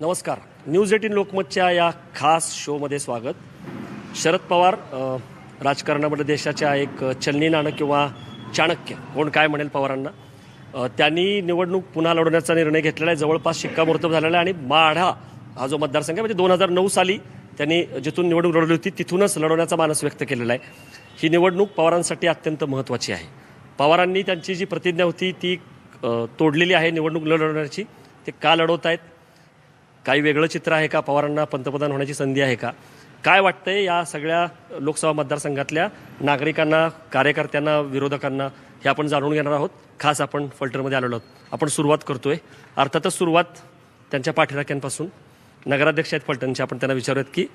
नमस्कार. News eighteen लोकमतच्या या खास शोमध्ये स्वागत. शरद पवार राजकारणामध्ये देशाच्या एक चलनी नाणं किंवा चाणक्य कोण काय म्हणेल पवारांना? त्यांनी निवडणूक पुन्हा लढवण्याचा निर्णय घेतलेला आहे. जवळपास शिक्कामोर्तब झालेला आहे आणि माढा हा जो मतदारसंघ आहे म्हणजे दोन हजार नऊ साली त्यांनी जिथून निवडणूक लढवली होती तिथूनच लढवण्याचा मानस व्यक्त केलेला आहे. ही निवडणूक पवारांसाठी अत्यंत महत्त्वाची आहे. पवारांनी त्यांची जी प्रतिज्ञा होती ती तोडलेली आहे निवडणूक लढवण्याची. ते का लढवत आहेत काही वेगळं चित्र आहे का? पवारांना पंतप्रधान होण्याची संधी आहे का? काय वाटतंय या सगळ्या लोकसभा मतदारसंघातल्या नागरिकांना कार्यकर्त्यांना विरोधकांना? हे आपण जाणून घेणार आहोत. खास आपण फलटरमध्ये आलेलो आहोत. आपण सुरुवात करतोय. अर्थातच सुरुवात त्यांच्या पाठीराख्यांपासून. नगराध्यक्ष आहेत फलटणचे. आपण त्यांना विचारूयात की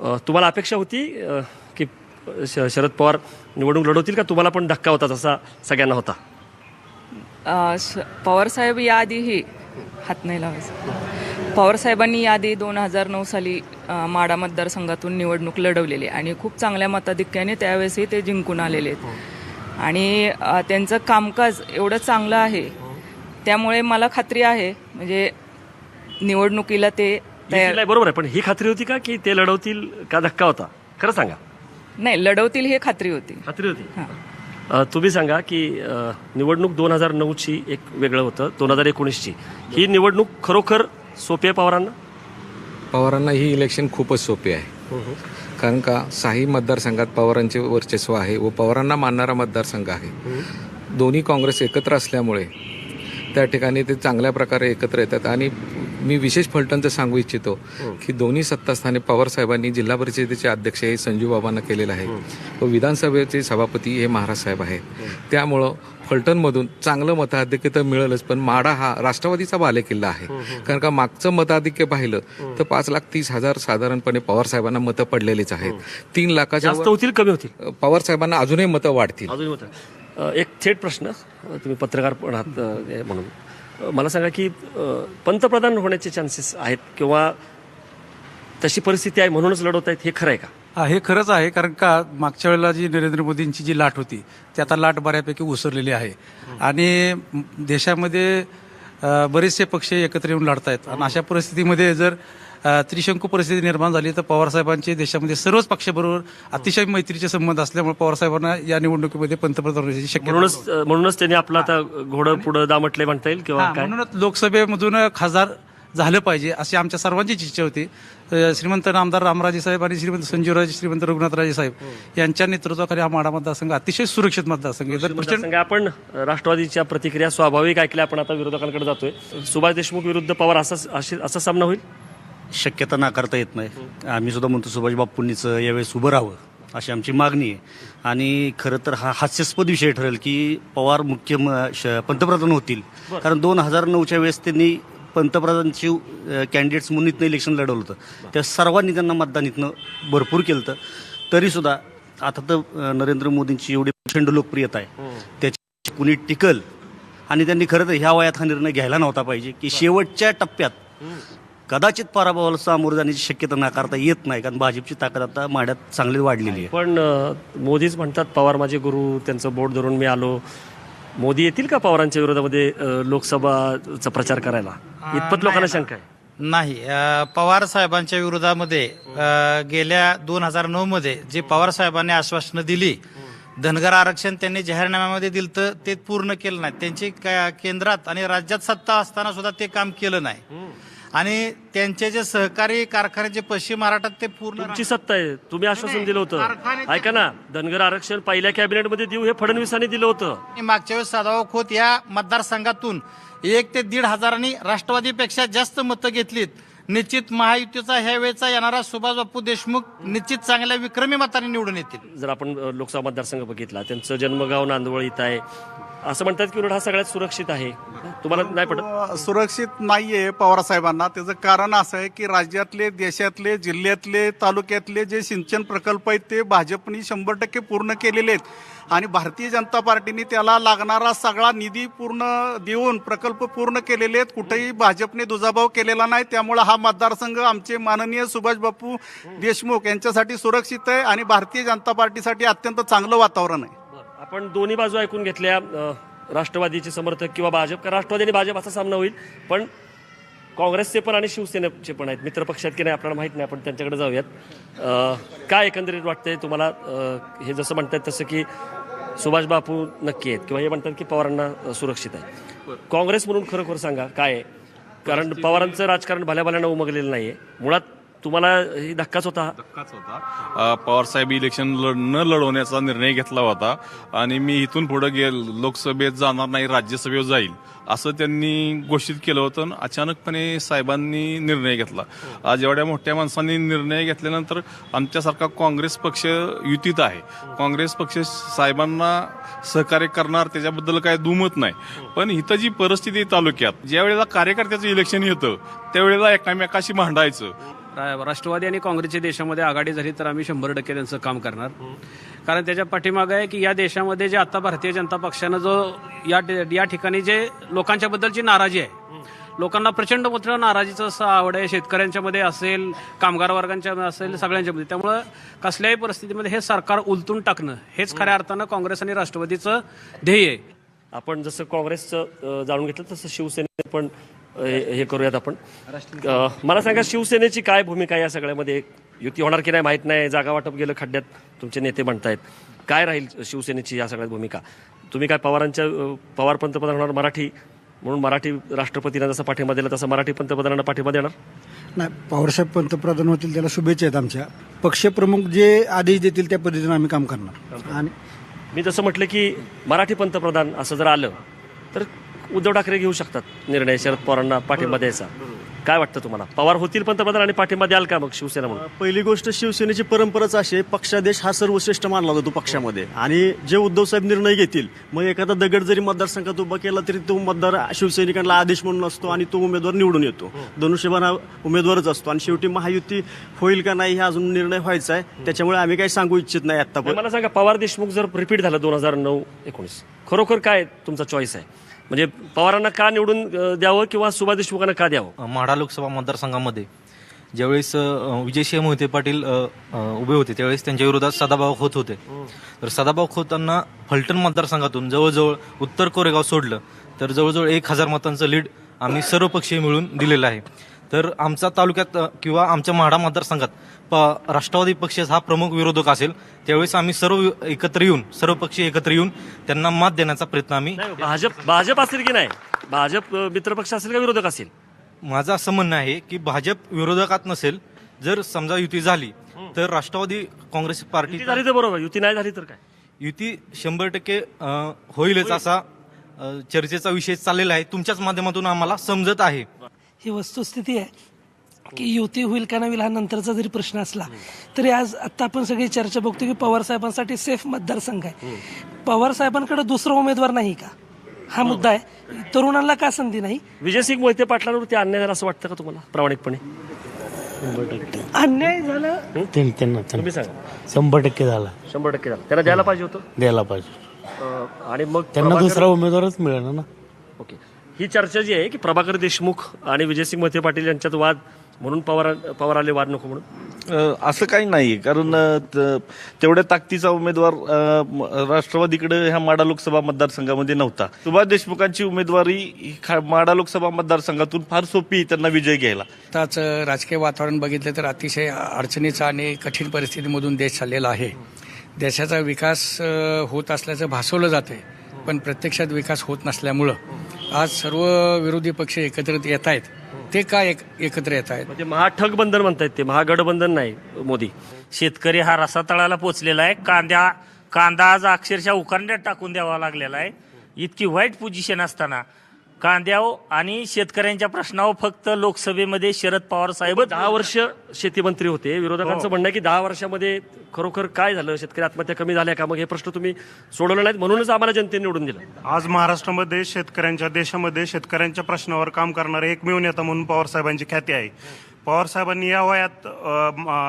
तुम्हाला अपेक्षा होती की श- शरद पवार निवडणूक लढवतील का? तुम्हाला पण धक्का होता तसा सगळ्यांना होता. पवार श- पवारसाहेब याआधीही हात नाही लावायचा. पवारसाहेबांनी याआधी दोन हजार नऊ साली माडा मतदारसंघातून निवडणूक लढवलेली आणि खूप चांगल्या मताधिक्याने त्यावेळेसही ते जिंकून आलेले आहेत. आणि त्यांचं कामकाज एवढं चांगलं आहे. त्यामुळे मला खात्री आहे म्हणजे निवडणुकीला ते तयार बरोबर आहे. पण ही खात्री होती का की ते लढवतील का धक्का होता? खरं सांगा. नाही लढवतील हे खात्री होती. खात्री होती? तुम्ही सांगा की निवडणूक दोन हजार नऊची एक वेगळं होतं दोन हजार एकोणीसची. ही निवडणूक खरोखर सोपी आहे पवारांना? पवारांना ही इलेक्शन खूपच सोपे आहे. कारण का साही मतदारसंघात पवारांचे वर्चस्व आहे व पवारांना मानणारा मतदारसंघ आहे. दोन्ही काँग्रेस एकत्र असल्यामुळे त्या ठिकाणी ते चांगल्या प्रकारे एकत्र येतात. आणि मी विशेष फलटणचं सांगू इच्छितो की दोन्ही सत्तास्थाने पवार साहेबांनी जिल्हा परिषदेचे अध्यक्ष हे संजू बाबांना केलेलं आहे व विधानसभेचे सभापती हे महाराज साहेब आहेत. त्यामुळं फलटणमधून चांगलं मताधिक्य तर मिळेलच पण माडा हा राष्ट्रवादीचा बालेकिल्ला आहे. कारण का मागचं मताधिक्य पाहिलं तर पाच लाख तीस हजार साधारणपणे पवार साहेबांना मतं पडलेलीच आहेत. तीन लाखाच्या जास्त होतील कमी होतील. वर पवार साहेबांना अजूनही मतं वाढतील. एक थेट प्रश्न तुम्ही पत्रकार पण आहात म्हणून. मला सांगा की पंतप्रधान होण्याचे चान्सेस आहेत किंवा तशी परिस्थिती आहे म्हणूनच लढवत आहेत हे खरं आहे का? हे खरंच आहे कारण का मागच्या वेळेला जी नरेंद्र मोदींची जी लाट होती ती आता लाट बऱ्यापैकी उसरलेली आहे. आणि देशामध्ये बरेचसे पक्ष एकत्र येऊन लढत आहेत आणि अशा परिस्थितीमध्ये जर त्रिशंकू परिस्थिती निर्माण झाली तर पवारसाहेबांचे देशामध्ये सर्वच पक्षाबरोबर अतिशय मैत्रीचे संबंध असल्यामुळे पवारसाहेबांना या निवडणुकीमध्ये पंतप्रधान होण्याची शक्यता म्हणूनच म्हणूनच त्यांनी आपलं आता घोडं पुढं दामटले म्हणता येईल किंवा काय? म्हणूनच लोकसभेमधून खासदार झालं पाहिजे अशी आमच्या सर्वांचीच इच्छा होती. अ, श्रीमंत आमदार रामराजे साहेब आणि श्रीमंत संजीवराजे श्रीमंत रघुनाथराजे साहेब यांच्या नेतृत्वाखाली हा माडा मतदारसंघ अतिशय सुरक्षित मतदारसंघ आहे. जर प्रचंड मतदारसंघ आपण राष्ट्रवादीच्या प्रतिक्रिया स्वाभाविक ऐकल्या आपण आता विरोधकांकडे जातोय. सुभाष देशमुख विरुद्ध पवार असा अशी- असा सामना होईल? शक्यता नाकारता येत नाही. आम्ही सुद्धा म्हणतो सुभाष बाप्पूंनीच यावेळेस उभं राहावं अशी आमची मागणी आहे. आणि खरं तर हा हास्यास्पद विषय ठरेल की पवार मुख्य पंतप्रधान होतील. कारण दोन हजार नऊच्या वेळेस त्यांनी पंतप्रधानची कॅन्डिडेट्स म्हणून इथनं इलेक्शन लढवलं होतं. त्या सर्वांनी त्यांना मतदान इथनं भरपूर केलं होतं. तरीसुद्धा आता तर नरेंद्र मोदींची एवढी प्रचंड लोकप्रियता आहे. त्याची कुणी टिकल आणि त्यांनी खरं तर ह्या वयात हा निर्णय घ्यायला नव्हता पाहिजे की शेवटच्या टप्प्यात कदाचित पराभवाला सामोरं जाण्याची शक्यता नाकारता येत नाही कारण भाजपची ताकद आता माड्यात चांगली वाढलेली आहे. पण मोदीच म्हणतात पवार माझे गुरु त्यांचं बोट धरून मी आलो. मोदी येतील का पवारांच्या विरोधामध्ये लोकसभाचा प्रचार करायला? इतपत लोकांना शंका आहे. नाही. पवार साहेबांच्या विरोधामध्ये गेल्या दोन हजार नऊ मध्ये जे पवार साहेबांनी आश्वासनं दिली धनगर आरक्षण त्यांनी जाहीरनाम्यामध्ये दिलं तर ते पूर्ण केलं नाही. त्यांची का- केंद्रात आणि राज्यात सत्ता असताना सुद्धा ते काम केलं नाही. आणि त्यांचे जे सहकारी कारखाने जे पश्चिम महाराष्ट्रात ते पूर्ण तुमची सत्ता आहे. तुम्ही आश्वासन दिलं होतं. कारखान्याचे- ऐका ना धनगर आरक्षण पहिल्या कॅबिनेटमध्ये देऊ हे फडणवीसांनी दिलं होतं. आणि मागच्या वेळेस सदाभाऊ खोत या मतदारसंघातून एक ते दीड हजारांनी राष्ट्रवादीपेक्षा जास्त मतं घेतलीत. निश्चित महायुतीचा ह्या वेळेचा येणारा सुभाष बापू देशमुख निश्चित चांगल्या विक्रमी मताने निवडून येतील. जर आपण अ, लोकसभा मतदारसंघ बघितला त्यांचं जन्मगाव नांदवळ इथं आहे. असं म्हणतात की उलट हा सगळ्यात सुरक्षित आहे. तुम्हाला नाही पडत सुरक्षित नाहीये पवारसाहेबांना. त्याचं कारण असं आहे की राज्यातले देशातले जिल्ह्यातले तालुक्यातले जे सिंचन प्रकल्प आहेत ते भाजपनी शंभर टक्के पूर्ण केलेले आहेत. आणि भारतीय जनता पार्टीने त्याला लागणारा सगळा निधी पूर्ण देऊन प्रकल्प पूर्ण केलेले आहेत. कुठेही भाजपने दुजाभाव केलेला नाही. त्यामुळे हा मतदारसंघ आमचे माननीय सुभाष बापू देशमुख यांच्यासाठी सुरक्षित आहे आणि भारतीय जनता पार्टीसाठी अत्यंत चांगलं वातावरण आहे. आपण दोन्ही बाजू ऐकून घेतल्या राष्ट्रवादीचे समर्थक किंवा भाजप का राष्ट्रवादी आणि भाजप असा सामना होईल. पण काँग्रेसचे पण आणि शिवसेनेचे पण आहेत. मित्रपक्षात की नाही आपल्याला माहीत नाही आपण त्यांच्याकडे जाऊयात. काय एकंदरीत वाटतंय तुम्हाला? हे जसं म्हणतात तसं की सुभाष बापू नक्की आहेत किंवा हे म्हणतात की पवारांना सुरक्षित आहे. काँग्रेस म्हणून खरोखर सांगा काय आहे? कारण पवारांचं राजकारण भल्या भल्यानं उमगलेलं नाही आहे मुळात तुम्हाला ही धक्काच होता? धक्काच होता. पवार साहेब इलेक्शन लढ- न लढवण्याचा निर्णय घेतला होता आणि मी इथून पुढे गेल लोकसभेत जाणार नाही राज्यसभेवर जाईल असं त्यांनी घोषित केलं होतं आणि अचानकपणे साहेबांनी निर्णय घेतला. आज एवढ्या मोठ्या माणसांनी निर्णय घेतल्यानंतर आमच्यासारखा काँग्रेस पक्ष युतीत आहे. काँग्रेस पक्ष साहेबांना सहकार्य करणार त्याच्याबद्दल काय दुमत नाही. पण इथं जी परिस्थिती तालुक्यात ज्या वेळेला कार्यकर्त्याचं इलेक्शन येतं त्यावेळेला एकामेकाशी भांडायचं. राष्ट्रवादी आणि काँग्रेसच्या देशामध्ये आघाडी झाली तर आम्ही शंभर टक्के त्यांचं काम करणार. कारण त्याच्या पाठीमागं आहे की या देशामध्ये जे आता भारतीय जनता पक्षानं जो या या ठिकाणी जे लोकांच्या बद्दलची नाराजी आहे. लोकांना प्रचंड मोठ्या नाराजीचं असं आवड आहे. शेतकऱ्यांच्या मध्ये असेल कामगार वर्गांच्या असेल सगळ्यांच्या मध्ये. त्यामुळं कसल्याही परिस्थितीमध्ये हे सरकार उलटून टाकणं हेच खऱ्या अर्थानं काँग्रेस आणि राष्ट्रवादीचं ध्येय आहे. आपण जसं काँग्रेसचं जाणून घेतलं तसं शिवसेने पण हे करूयात आपण. मला सांगा शिवसेनेची काय भूमिका या सगळ्यामध्ये? युती होणार की नाही माहीत नाही. जागा वाटप गेलं खड्ड्यात तुमचे नेते म्हणतायत काय राहील शिवसेनेची या सगळ्यात भूमिका? तुम्ही काय पवारांच्या पवार पंतप्रधान होणार मराठी? म्हणून मराठी राष्ट्रपतींना जसा पाठिंबा दिला तसा मराठी पंतप्रधानांना पाठिंबा देणार? नाही पवारसाहेब पंतप्रधान होतील त्याला शुभेच्छा आहेत आमच्या. पक्षप्रमुख जे आदेश देतील त्या पद्धतीने आम्ही काम करणार. आणि मी जसं म्हटलं की मराठी पंतप्रधान असं जर आलं तर उद्धव ठाकरे घेऊ शकतात निर्णय शरद पवारांना पाठिंबा द्यायचा. काय वाटतं तुम्हाला? पवार होतील पंतप्रधान आणि पाठिंबा द्याल का मग शिवसेना म्हणून? पहिली गोष्ट शिवसेनेची परंपराच अशी आहे पक्षादेश हा सर्वश्रेष्ठ मानला जातो पक्षामध्ये. आणि जे उद्धव साहेब निर्णय घेतील मग एखादा दगड जरी मतदारसंघात उभा केला तरी तो मतदार शिवसैनिकांना आदेश म्हणून असतो आणि तो उमेदवार निवडून येतो. धनुष्यबाण हा उमेदवारच असतो आणि शेवटी महायुती होईल का नाही हा अजून निर्णय व्हायचा आहे. त्याच्यामुळे आम्ही काही सांगू इच्छित नाही आता मला सांगा पवार देशमुख जर रिपीट झालं दोन हजार नऊ एकोणीस खरोखर काय तुमचा चॉईस आहे? म्हणजे पवारांना का निवडून द्यावं किंवा सुभाष देशमुखांना का द्यावं? माढा लोकसभा मतदारसंघामध्ये ज्यावेळेस अ, विजयसिंह मोहिते पाटील उभे होते त्यावेळेस त्यांच्या विरोधात सदाभाऊ खोत होते. तर सदाभाऊ खोतांना फलटण मतदारसंघातून जवळजवळ उत्तर कोरेगाव सोडलं तर जवळजवळ एक हजार मतांचं लीड आम्ही सर्वपक्षीय मिळून दिलेलं आहे. तर आमचा तालुक्यात किंवा आमच्या माढा मतदारसंघात प राष्ट्रवादी पक्ष हा प्रमुख विरोधक असेल त्यावेळेस आम्ही सर्व एकत्र येऊन सर्व पक्षी एकत्र येऊन त्यांना मात देण्याचा प्रयत्न आम्ही भाजप भाजप असेल की नाही? भाजप मित्रपक्ष असेल का विरोधक असेल? माझं असं म्हणणं आहे की भाजप विरोधकात नसेल जर समजा युती झाली तर राष्ट्रवादी काँग्रेस पार्टी झाली तर बरोबर युती नाही झाली तर काय? युती शंभर टक्के होईलच असा चर्चेचा विषय चाललेला आहे. तुमच्याच माध्यमातून आम्हाला समजत आहे. ही वस्तुस्थिती आहे की युती होईल का नाही होईल हा नंतरचा जरी प्रश्न असला तरी आज आता आपण सगळी चर्चा बघतो की पवार साहेबांसाठी सेफ मतदारसंघ आहे. पवार साहेबांकडे दुसरा उमेदवार नाही का? हा मुद्दा आहे. तरुणांना का संधी नाही? विजयसिंग मोहिते पाटलांवरती अन्याय झाला असं वाटतं का तुम्हाला प्रामाणिकपणे? अन्याय झाला? तुम्ही सांगा. शंभर टक्के झाला. शंभर टक्के झाला. त्याला द्यायला पाहिजे होतं? द्यायला पाहिजे अं, आणि मग त्यांना प्रभाकर- दुसरा उमेदवारच मिळेल ना. ओके. ही चर्चा जी आहे की प्रभाकर देशमुख आणि विजयसिंग मोहिते पाटील यांच्यात वाद म्हणून पवार पवार आले वाद नको म्हणून? असं काही नाही कारण तेवढ्या ताकदीचा उमेदवार राष्ट्रवादीकडे ह्या माडा लोकसभा मतदारसंघामध्ये नव्हता. सुभाष देशमुखांची उमेदवारी ही खा- माडा लोकसभा मतदारसंघातून फार सोपी त्यांना विजय घ्यायला. आताच राजकीय वातावरण बघितलं तर अतिशय अडचणीचा आणि कठीण परिस्थितीमधून देश चाललेला आहे. देशाचा विकास होत असल्याचं भासवलं जाते पण प्रत्यक्षात विकास होत नसल्यामुळं. आज सर्व विरोधी पक्ष एकत्रित येत आहेत. ते का एक एकत्र येत आहेत? म्हणजे महाठग बंधन म्हणतायत ते. महागठबंधन नाही मोदी. शेतकरी हा रसातळाला पोचलेला आहे. कांद्या कांदा आज अक्षरशः उकारण्यात टाकून द्यावा लागलेला आहे. इतकी वाईट पोझिशन असताना कांद्याव आणि शेतकऱ्यांच्या प्रश्नावर फक्त लोकसभेमध्ये शरद पवार साहेब दहा वर्ष शेतीमंत्री होते. विरोधकांचं म्हणणं आहे की दहा वर्षामध्ये खरोखर काय झालं? शेतकरी आत्महत्या कमी झाल्या का? मग हे प्रश्न तुम्ही सोडवले नाहीत म्हणूनच आम्हाला जनतेने निवडून दिलं. आज महाराष्ट्रामध्ये शेतकऱ्यांच्या देशामध्ये शेतकऱ्यांच्या प्रश्नावर काम करणारे एकमेव नेता म्हणून पवार साहेबांची ख्याती आहे. पवारसाहेबांनी या वयात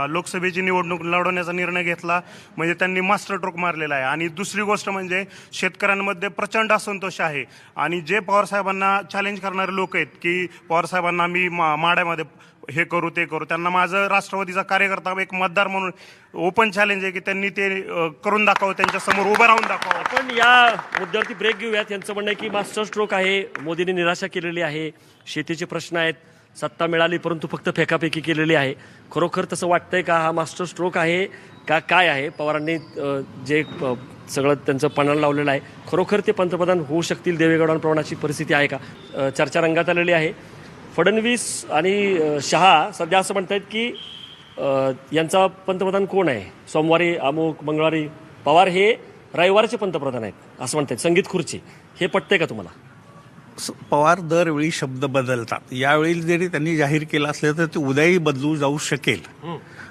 लोकसभेची निवडणूक लढवण्याचा निर्णय घेतला. म्हणजे त्यांनी मास्टर ट्रोक मारलेला आहे. आणि दुसरी गोष्ट म्हणजे शेतकऱ्यांमध्ये प्रचंड असंतोष आहे. आणि जे पवारसाहेबांना चॅलेंज करणारे लोक आहेत की पवारसाहेबांना मी मा- माड्यामध्ये हे करू ते करू. त्यांना माझं राष्ट्रवादीचा कार्यकर्ता एक मतदार म्हणून ओपन चॅलेंज आहे की त्यांनी ते करून दाखवावं त्यांच्यासमोर उभं राहून दाखवावं. आपण या मुद्द्यावरती ब्रेक घेऊयात. यांचं म्हणणं आहे की मास्टर स्ट्रोक आहे. मोदींनी निराशा केलेली आहे. शेतीचे प्रश्न आहेत. सत्ता मिळाली परंतु फक्त फेकाफेकी केलेली आहे. खरोखर तसं वाटतंय का हा मास्टर स्ट्रोक आहे का काय आहे? पवारांनी जे सगळं त्यांचं पणाला लावलेलं आहे. खरोखर ते पंतप्रधान होऊ शकतील देवेगौडांप्रमाणाची परिस्थिती आहे का? चर्चा रंगात आलेली आहे. फडणवीस आणि शहा सध्या असं म्हणतायत की यांचा पंतप्रधान कोण आहे? सोमवारी अमुक मंगळवारी पवार हे रविवारचे पंतप्रधान आहेत असं म्हणतात संगीत खुर्ची. हे पटतंय का तुम्हाला? पवार दरवेळी शब्द बदलतात. यावेळी जरी त्यांनी जाहीर केलं असलं तर ते उद्याही बदलू जाऊ शकेल.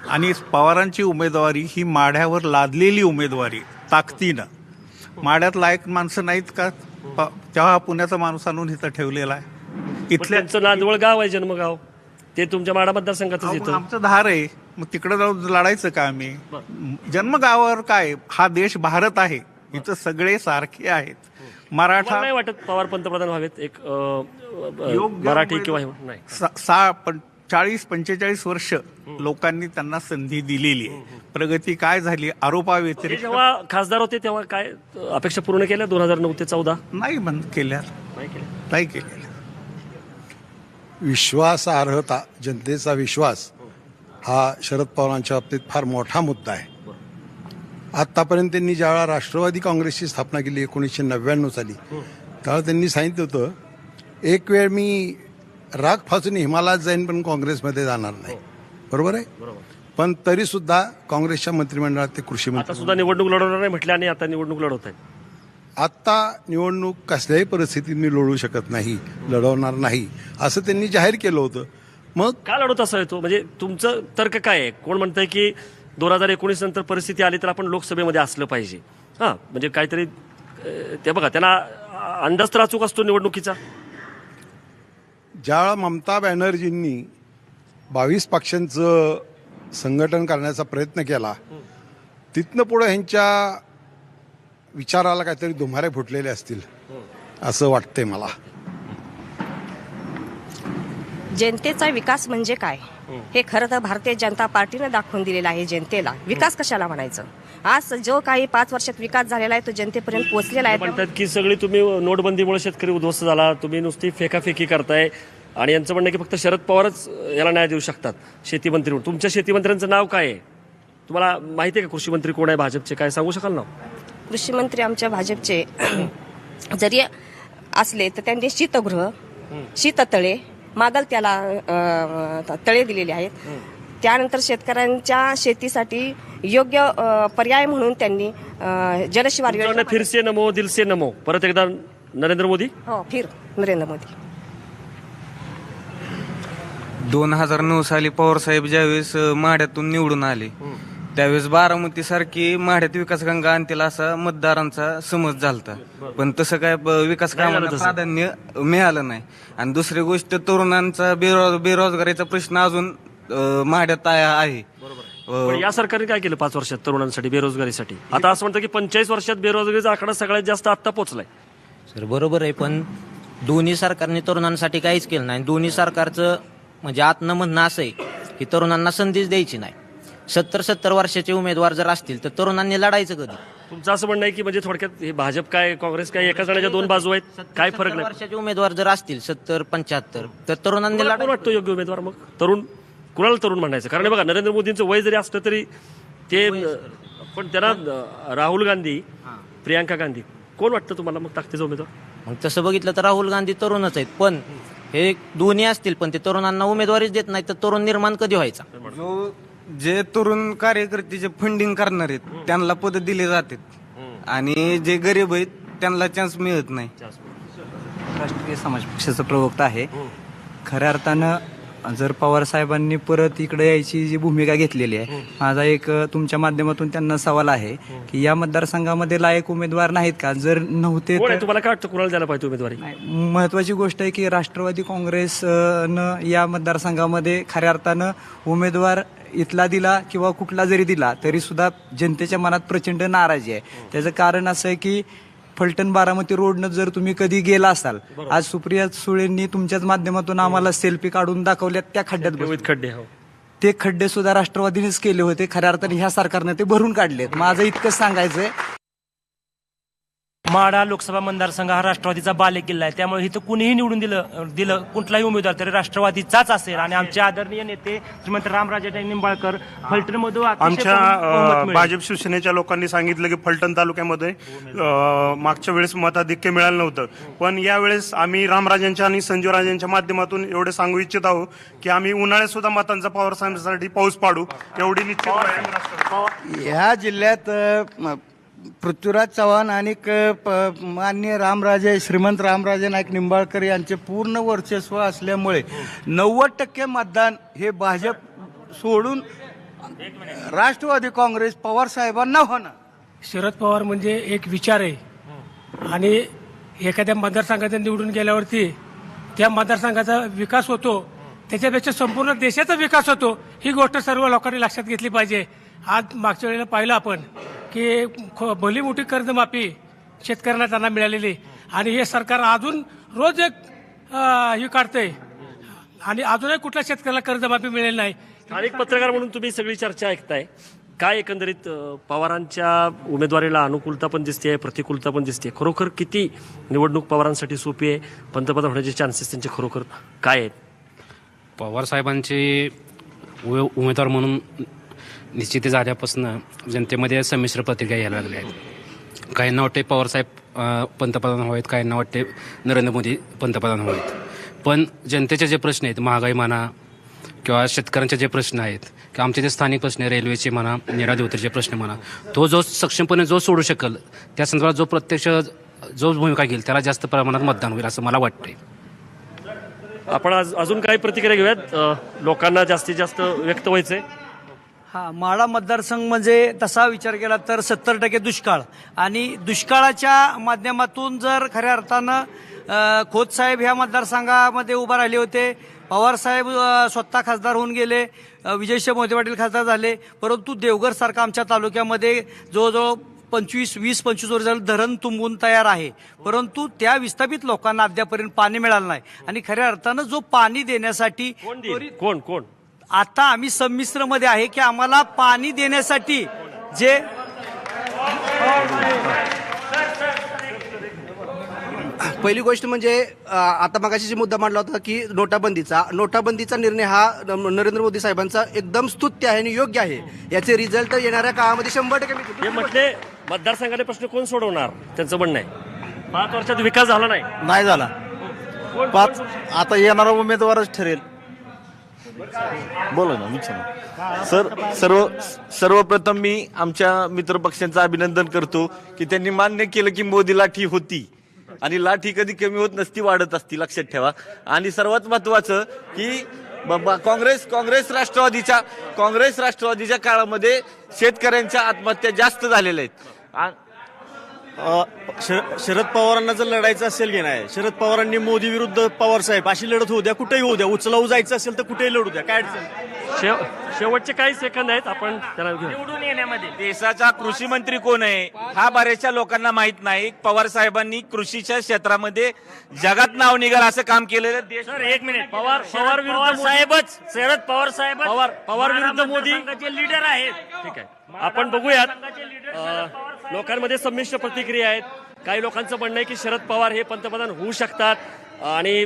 आणि पवारांची उमेदवारी ही माढ्यावर लादलेली उमेदवारी ताकदीनं. माढ्यात लायक माणसं नाहीत का? तेव्हा पुण्याचा माणूस आणून इथं ठेवलेला आहे. पण इथल्या त्यांचं नांदवळ गाव आहे जन्मगाव. ते तुमच्या माडा मग येतं. आमचं धार आहे. मग तिकडे जाऊन लढायचं का आम्ही? जन्मगावावर काय? हा देश भारत आहे. इथं सगळे सारखे आहेत. मराठा नाही वाटत पवार पंतप्रधान व्हावेत एक मराठी किंवा नाही? सा- सा पण चाळीस पंचेचाळीस वर्ष लोकांनी त्यांना संधी दिलेली आहे. प्रगती काय झाली? आरोपा ते व्यतिरिक्त जेव्हा खासदार होते तेव्हा काय अपेक्षा पूर्ण केल्या दोन हजार नऊ ते चौदा? नाही बंद केल्या. नाही केल्या. नाही केलेल्या विश्वासार्हता जनतेचा विश्वास हा शरद पवारांच्या बाबतीत फार मोठा मुद्दा आहे. आत्तापर्यंत त्यांनी ज्यावेळा राष्ट्रवादी काँग्रेसची स्थापना केली एकोणीसशे नव्याण्णव साली त्यावेळेला त्यांनी सांगितलं होतं एक वेळ मी राग फासून हिमालयात जाईन पण काँग्रेसमध्ये जाणार नाही. बरोबर आहे? पण तरी सुद्धा काँग्रेसच्या मंत्रिमंडळात ते कृषी मंत्री सुद्धा निवडणूक लढवणार नाही म्हटले आणि आता निवडणूक लढवत आहेत. आत्ता निवडणूक कसल्याही परिस्थितीत मी लढू शकत नाही लढवणार नाही असं त्यांनी जाहीर केलं होतं. मग का लढवत असं येतो म्हणजे तुमचं तर्क काय आहे? कोण म्हणतंय की दोन हजार एकोणीस नंतर परिस्थिती आली तर आपण लोकसभेमध्ये असलं पाहिजे. हां म्हणजे काहीतरी ते बघा त्यांना अंदाज तर अचूक असतो निवडणुकीचा. ज्यावेळा ममता बॅनर्जींनी बावीस पक्षांचं संघटन करण्याचा प्रयत्न केला तिथनं पुढं ह्यांच्या विचाराला काहीतरी दुमारे फुटलेले असतील असं वाटतंय मला. जनतेचा विकास म्हणजे काय? हे खरं तर भारतीय जनता पार्टीनं दाखवून दिलेलं आहे जनतेला. विकास कशाला म्हणायचं? आज जो काही पाच वर्षात विकास झालेला आहे तो जनतेपर्यंत पोहोचलेला आहे. म्हणतात की सगळी तुम्ही नोटबंदीमुळे शेतकरी उद्ध्वस्त झाला तुम्ही नुसती फेकाफेकी करताय. आणि यांचं म्हणणं की फक्त शरद पवारच याला न्याय देऊ शकतात शेतीमंत्री म्हणून. तुमच्या शेतीमंत्र्यांचं नाव काय आहे? तुम्हाला माहिती आहे का कृषी मंत्री कोण आहे भाजपचे? काय सांगू शकाल ना? कृषी मंत्री आमच्या भाजपचे. जरी असले तर त्यांनी शीतगृह शीततळे मागल त्याला तळे दिलेले आहेत. त्यानंतर शेतकऱ्यांच्या शेतीसाठी योग्य पर्याय म्हणून त्यांनी जलशिवार योजना फिरसे नमो दिलसे नमो. परत एकदा नरेंद्र मोदी. हो फिर नरेंद्र मोदी. दोन हजार नऊ साली पवार साहेब ज्यावेळेस अ, माढ्यातून निवडून आले त्यावेळेस बारामती सारखी माढ्यात विकास गंगा आणतील असा मतदारांचा समज झालता. पण तसं काय ब- विकास कामाला. प्राधान्य मिळालं नाही. आणि दुसरी गोष्ट तरुणांचा बेरो बेरोजगारीचा प्रश्न अजून अ, माढ्यात आहे. आहे. पण या सरकारने काय केलं पाच वर्षात तरुणांसाठी बेरोजगारीसाठी? आता असं म्हणतं की पंचेचाळीस वर्षात बेरोजगारीचा आकडा सगळ्यात जास्त आत्ता पोहोचलाय सर बरोबर आहे पण दोन्ही सरकारने तरुणांसाठी काहीच केलं नाही. दोन्ही सरकारचं म्हणजे आतनं म्हणणं असं आहे की तरुणांना संधीच द्यायची नाही. सत्तर सत्तर वर्षाचे उमेदवार जर असतील तर तरुणांनी लढायचं कधी? तुमचं असं म्हणणं आहे की म्हणजे थोडक्यात हे भाजप काय काँग्रेस काय एका जणाच्या दोन बाजू आहेत? काय फरक नाही वर्षाचे उमेदवार जर असतील सत्तर पंच्याहत्तर तर तरुणांनी कोण लढायचं. वाटतो योग्य उमेदवार मग? तरुण? कुणाला तरुण म्हणायचं? कारण हे बघा नरेंद्र मोदींचं वय जरी असलं तरी ते पण त्यांना अं, राहुल गांधी प्रियांका गांधी कोण वाटतं तुम्हाला मग ताकदीचा उमेदवार? मग तसं बघितलं तर राहुल गांधी तरुणच आहेत पण हे दोन्ही असतील पण ते तरुणांना उमेदवारीच देत नाही तर तरुण निर्माण कधी व्हायचा? जो जे तरुण कार्यकर्ते जे फंडिंग करणार आहेत त्यांना पद दिले जातात. आणि जे गरीब आहेत त्यांना चान्स मिळत नाही. राष्ट्रीय समाज पक्षाचा प्रवक्ता आहे. खऱ्या अर्थानं जर पवार साहेबांनी परत इकडे यायची जी भूमिका घेतलेली आहे माझा एक तुमच्या माध्यमातून त्यांना सवाल आहे की या मतदारसंघामध्ये लायक उमेदवार नाहीत का? जर नव्हते कोण आहे? तर तुम्हाला काय वाटतं कुणाला द्यायला पाहिजे उमेदवारी? महत्वाची गोष्ट आहे की राष्ट्रवादी काँग्रेसनं या मतदारसंघामध्ये खऱ्या अर्थानं उमेदवार इथला दिला किंवा कुठला जरी दिला तरी सुद्धा जनतेच्या मनात प्रचंड नाराजी आहे. त्याचं कारण असं आहे की फलटण बारामती रोडनं जर तुम्ही कधी गेला असाल आज सुप्रिया सुळेंनी तुमच्याच माध्यमातून आम्हाला सेल्फी काढून दाखवल्यात त्या खड्ड्यात बसून. खड्डे हो. ते खड्डे सुद्धा राष्ट्रवादीनेच केले होते खऱ्या अर्थाने ह्या सरकारनं ते भरून काढलेत. माझं इतकंच सांगायचंय. माडा लोकसभा मतदारसंघ हा राष्ट्रवादीचा बालेकिल्ला आहे. त्यामुळे इथं कुणीही निवडून दिलं दिलं कुठलाही उमेदवार तरी राष्ट्रवादीचाच असेल. आणि आमचे आदरणीय नेते श्रीमंत रामराजे निंबाळकर फलटणमधून आमच्या. भाजप शिवसेनेच्या लोकांनी सांगितलं की फलटण तालुक्यामध्ये मागच्या वेळेस मताधिक्य मिळालं नव्हतं. पण यावेळेस आम्ही रामराजांच्या आणि संजूराजांच्या माध्यमातून एवढे सांगू इच्छित आहोत की आम्ही उन्हाळ्यात सुद्धा मतांचा पवार साहेबांसाठी पाऊस पाडू एवढी निश्चित ह्या जिल्ह्यात पृथ्वीराज चव्हाण आणि क- प- मान्य रामराजे श्रीमंत रामराजे नाईक निंबाळकर यांचे पूर्ण वर्चस्व असल्यामुळे नव्वद टक्के मतदान हे भाजप सोडून राष्ट्रवादी काँग्रेस पवार साहेबांना होणार. शरद पवार म्हणजे एक विचार आहे. आणि एखाद्या मतदारसंघात निवडून गेल्यावरती त्या मतदारसंघाचा विकास होतो. त्याच्यापेक्षा संपूर्ण देशाचा विकास होतो. ही गोष्ट सर्व लोकांनी लक्षात घेतली पाहिजे. आज मागच्या वेळेला पाहिलं आपण. की ख- भली मोठी कर्जमाफी शेतकऱ्यांना त्यांना मिळालेली. आणि हे सरकार अजून रोज एक हे काढतंय. आणि अजूनही कुठल्या शेतकऱ्याला कर्जमाफी मिळेल नाही. स्थानिक पत्रकार म्हणून तुम्ही सगळी चर्चा ऐकताय. काय एकंदरीत पवारांच्या उमेदवारीला अनुकूलता पण दिसते प्रतिकूलता पण दिसते खरोखर किती निवडणूक पवारांसाठी सोपी आहे? पंतप्रधान होण्याचे चान्सेस त्यांचे खरोखर काय आहेत? पवार साहेबांचे उमे- उमेदवार म्हणून निश्चिती झाल्यापासून जनतेमध्ये संमिश्र प्रतिक्रिया यायला लागल्या आहेत. काहींना वाटते पवारसाहेब पंतप्रधान व्हावेत काहींना वाटते नरेंद्र मोदी पंतप्रधान व्हावेत पण जनतेचे जे प्रश्न आहेत महागाई म्हणा किंवा शेतकऱ्यांचे जे प्रश्न आहेत किंवा आमचे जे स्थानिक प्रश्न आहे रेल्वेचे म्हणा निराधी प्रश्न म्हणा तो जो सक्षमपणे जो सोडू शकेल त्या संदर्भात जो प्रत्यक्ष जो भूमिका घेईल त्याला जास्त प्रमाणात मतदान होईल असं मला वाटतंय. आपण आज अजून काही प्रतिक्रिया घेऊयात. लोकांना जास्तीत जास्त व्यक्त व्हायचंय. हा माळा मतदारसंघ म्हणजे तसा विचार केला तर सत्तर टक्के दुष्काळ. आणि दुष्काळाच्या माध्यमातून जर खऱ्या अर्थानं अ, खोत साहेब ह्या मतदारसंघामध्ये उभा राहिले होते. पवारसाहेब स्वतः खासदार होऊन गेले. विजयशे मोहिते पाटील खासदार झाले. परंतु देवघर सारखा आमच्या तालुक्यामध्ये जवळजवळ पंचवीस वीस पंचवीस वर्ष झालं धरण तुंबून तयार आहे. परंतु त्या विस्थापित लोकांना अद्यापर्यंत पाणी मिळालं नाही. आणि खऱ्या अर्थानं जो पाणी देण्यासाठी कोण कोण? आता आम्ही संमिश्रमध्ये आहे की आम्हाला पाणी देण्यासाठी जे पहिली गोष्ट म्हणजे आता मगाशी जी मुद्दा मांडला होता की नोटाबंदीचा नोटाबंदीचा निर्णय हा न- नरेंद्र मोदी साहेबांचा एकदम स्तुत्य आहे आणि योग्य आहे. याचे रिझल्ट येणाऱ्या काळामध्ये शंभर टक्के. हे म्हटले मतदारसंघाचे प्रश्न कोण सोडवणार? त्यांचं म्हणणं आहे. पाच वर्षात विकास झाला नाही. नाही झाला. पाच आता येणारा उमेदवारच ठरेल. बोला ना विचारा. सर सर्व सर्वप्रथम मी आमच्या मित्रपक्षांचं अभिनंदन करतो की त्यांनी मान्य केलं की मोदी लाठी होती. आणि लाठी कधी कमी होत नसती वाढत असती लक्षात ठेवा. आणि सर्वात महत्वाचं की काँग्रेस काँग्रेस राष्ट्रवादीच्या काँग्रेस राष्ट्रवादीच्या काळामध्ये शेतकऱ्यांच्या आत्महत्या जास्त झालेल्या आहेत. शरद पवारांना जर लढायचं असेल की नाही शरद पवारांनी मोदी विरुद्ध पवार साहेब अशी लढत होऊ द्या कुठेही होऊ द्या उचलावू जायचं असेल तर कुठेही लढू द्या काय अडचण शेव शेवटचे काही सेकंद आहेत आपण त्याला निवडून येण्यामध्ये. देशाचा कृषी मंत्री कोण आहे हा बऱ्याचशा लोकांना माहीत नाही. पवार साहेबांनी कृषीच्या क्षेत्रामध्ये जगात नाव निघाल असं काम केलेलं देश एक मिनिट पवार पवार विरुद्ध. साहेबच. शरद पवार साहेब पवार पवार विरुद्ध मोदी. लीडर आहेत. ठीक आहे. आपण बघूयात. लोकांमध्ये संमिश्र प्रतिक्रिया आहेत. काही लोकांचं म्हणणं आहे की शरद पवार हे पंतप्रधान होऊ शकतात आणि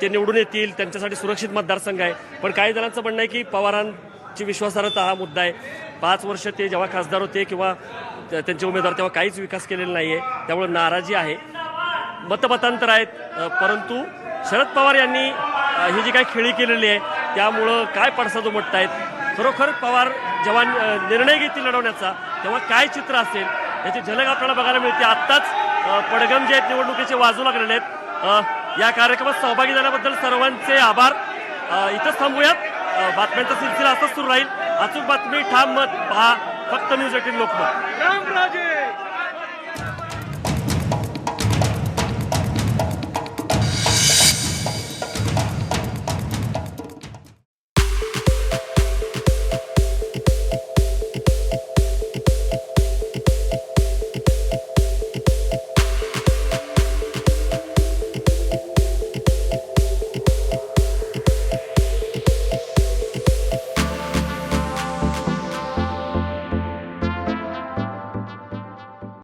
ते निवडून येतील त्यांच्यासाठी सुरक्षित मतदारसंघ आहे. पण काही जणांचं म्हणणं आहे की पवारांची विश्वासार्हता हा मुद्दा आहे. पाच वर्ष ते जेव्हा खासदार होते किंवा त्यांचे उमेदवार तेव्हा काहीच विकास केलेला नाही आहे त्यामुळे नाराजी आहे. मतमतांतर आहेत परंतु शरद पवार यांनी ही जी काही खेळी केलेली आहे त्यामुळं काय पडसाद आहेत खरोखर पवार जेव्हा निर्णय घेतील लढवण्याचा तेव्हा काय चित्र असेल? याची झलक आपल्याला बघायला मिळते. आत्ताच पडगम जे आहेत निवडणुकीचे वाजू लागलेले आहेत. या कार्यक्रमात सहभागी झाल्याबद्दल सर्वांचे आभार. इथंच थांबूयात. बातम्यांचा सिलसिला असंच सुरू राहील. अचूक बातमी ठाम मत पहा फक्त न्यूज एटीन लोकमत. रामराजे